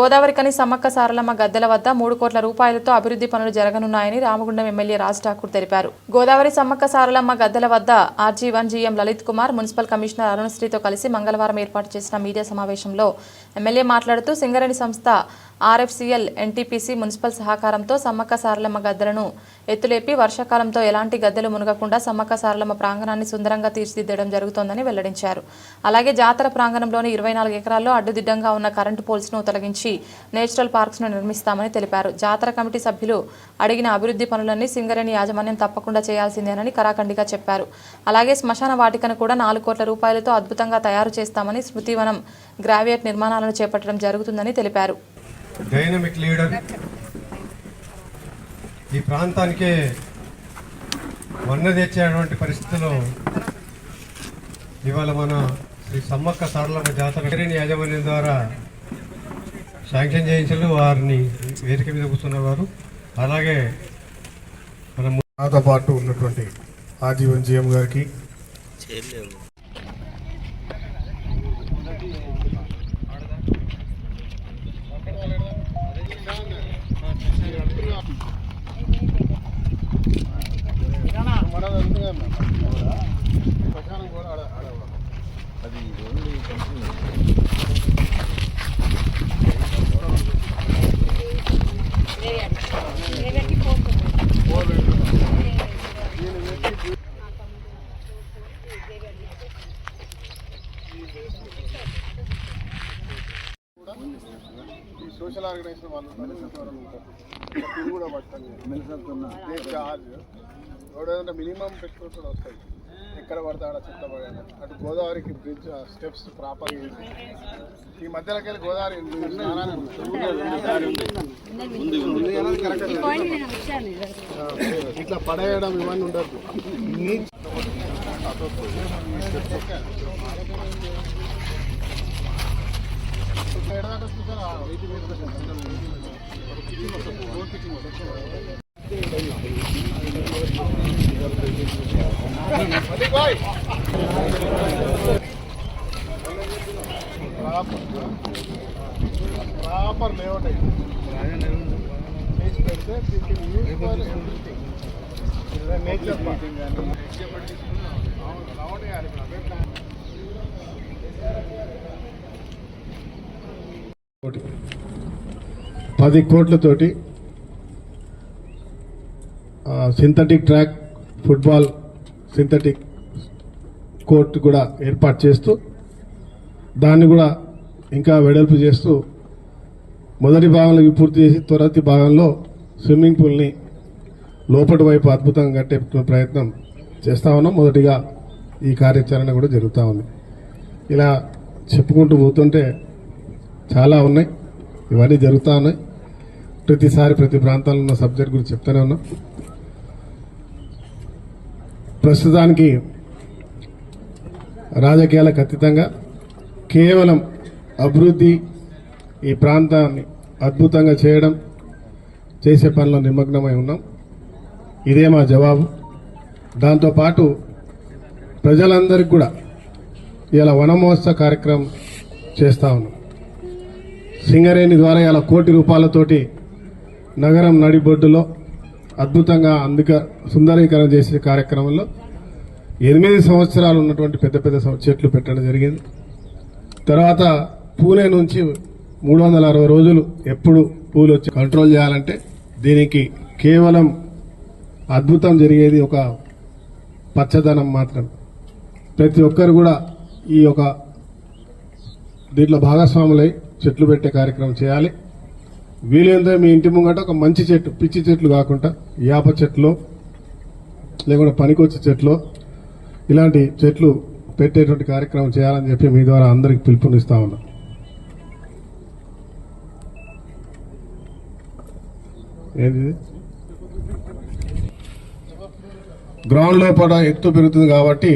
గోదావరికని సమ్మక్క సారలమ్మ గద్దెల వద్ద మూడు కోట్ల రూపాయలతో అభివృద్ధి పనులు జరగనున్నాయని రామగుండం ఎమ్మెల్యే రాజ్ ఠాకూర్ తెలిపారు. గోదావరి సమ్మక్క సారలమ్మ గద్దెల వద్ద RG one GM Lalit Kumar municipal commissioner అరుణశ్రీతో కలిసి మంగళవారం ఏర్పాటు చేసిన మీడియా సమావేశంలో ఎమ్మెల్యే మాట్లాడుతూ సింగరేణి సంస్థ ఆర్ఎఫ్సిఎల్ ఎన్టీపీసీ మున్సిపల్ సహకారంతో సమ్మక్క సారలమ్మ గద్దెలను ఎత్తులేపి వర్షాకాలంతో ఎలాంటి గద్దెలు మునగకుండా సమ్మక్క సారలమ్మ ప్రాంగణాన్ని సుందరంగా తీర్చిదిద్దడం జరుగుతోందని వెల్లడించారు. అలాగే జాతర ప్రాంగణంలోని ఇరవై నాలుగు ఎకరాల్లో అడ్డుదిడ్డంగా ఉన్న కరెంటు పోల్స్ను తొలగించి నేచురల్ పార్క్స్ను నిర్మిస్తామని తెలిపారు. జాతర కమిటీ సభ్యులు అడిగిన అభివృద్ధి పనులన్నీ సింగరేణి యాజమాన్యం తప్పకుండా చేయాల్సిందేనని కరాఖండిగా చెప్పారు. అలాగే శ్మశాన వాటికను కూడా నాలుగు కోట్ల రూపాయలతో అద్భుతంగా తయారు చేస్తామని స్మృతివనం గ్రావియట్ నిర్మాణాలను చేపట్టడం జరుగుతుందని తెలిపారు. డైనమిక్ లీడర్ ఈ ప్రాంతానికే వన్న తెచ్చేటువంటి పరిస్థితిలో ఇవాళ మన శ్రీ సమ్మక్క సారలమ్మ జాతర యాజమాన్యం ద్వారా శాంక్షన్ చేయించారు వారిని వేదిక మీద కూర్చున్నవారు. అలాగే మన నాతో పాటు ఉన్నటువంటి ఆజీవన్ జీఎం గారికి. సోషల్ ఆర్గనైజేషన్ వాళ్ళు ఇది కూడా పట్టాలి మినిమం పెట్టుకుని కూడా వస్తాయి. ఎక్కడ పడితే ఆడ చెత్త పడాలి అటు గోదావరికి బ్రిడ్జ్ స్టెప్స్ ప్రాపర్ ఈ మధ్యలోకి వెళ్ళి గోదావరి ఇట్లా పడేయడం ఇవన్నీ ఉండదు ప్రాపర్ లేఅవుట్ చేసి పెడితే నేచర్ రౌండ్ వేయాలి కోటి. పది కోట్లతోటి synthetic track football synthetic court కూడా ఏర్పాటు చేస్తూ దాన్ని కూడా ఇంకా వెడల్పు చేస్తూ మొదటి భాగంలో పూర్తి చేసి తొరతి భాగంలో స్విమ్మింగ్ పూల్ని లోపటి వైపు అద్భుతంగా కట్టే ప్రయత్నం చేస్తా ఉన్నాం. మొదటిగా ఈ కార్యాచరణ కూడా జరుగుతూ ఉంది. ఇలా చెప్పుకుంటూ పోతుంటే చాలా ఉన్నాయి. ఇవన్నీ జరుగుతూ ఉన్నాయి. ప్రతిసారి ప్రతి ప్రాంతాల్లో ఉన్న సబ్జెక్ట్ గురించి చెప్తానే ఉన్నా. ప్రస్తుతానికి రాజకీయాలకు అతీతంగా కేవలం అభివృద్ధి ఈ ప్రాంతాన్ని అద్భుతంగా చేయడం చేసే పనిలో నిమగ్నమై ఉన్నాం. ఇదే మా జవాబు. దాంతోపాటు ప్రజలందరికీ కూడా ఇలా వనమహోత్సవ కార్యక్రమం చేస్తా ఉన్నాం. సింగరేణి ద్వారా ఇలా కోటి రూపాయలతోటి నగరం నడిబొడ్డులో అద్భుతంగా అందుక సుందరీకరణ చేసే కార్యక్రమంలో ఎనిమిది సంవత్సరాలు ఉన్నటువంటి పెద్ద పెద్ద చెట్లు పెట్టడం జరిగింది. తర్వాత పూణే నుంచి మూడు వందల అరవై రోజులు ఎప్పుడు పూలు వచ్చి కంట్రోల్ చేయాలంటే దీనికి కేవలం అద్భుతం జరిగేది ఒక పచ్చదనం మాత్రం. ప్రతి ఒక్కరు కూడా ఈ యొక్క దీంట్లో భాగస్వాములై చెట్లు పెట్టే కార్యక్రమం చేయాలి. వీలైనంత మీ ఇంటి ముంగట ఒక మంచి చెట్టు పిచ్చి చెట్లు కాకుండా యాప చెట్లు లేకుండా పనికొచ్చే చెట్లు ఇలాంటి చెట్లు పెట్టేటువంటి కార్యక్రమం చేయాలని చెప్పి మీ ద్వారా అందరికి పిలుపునిస్తా ఉన్నా. ఏంటి గ్రౌండ్ లోపల ఎత్తు పెరుగుతుంది కాబట్టి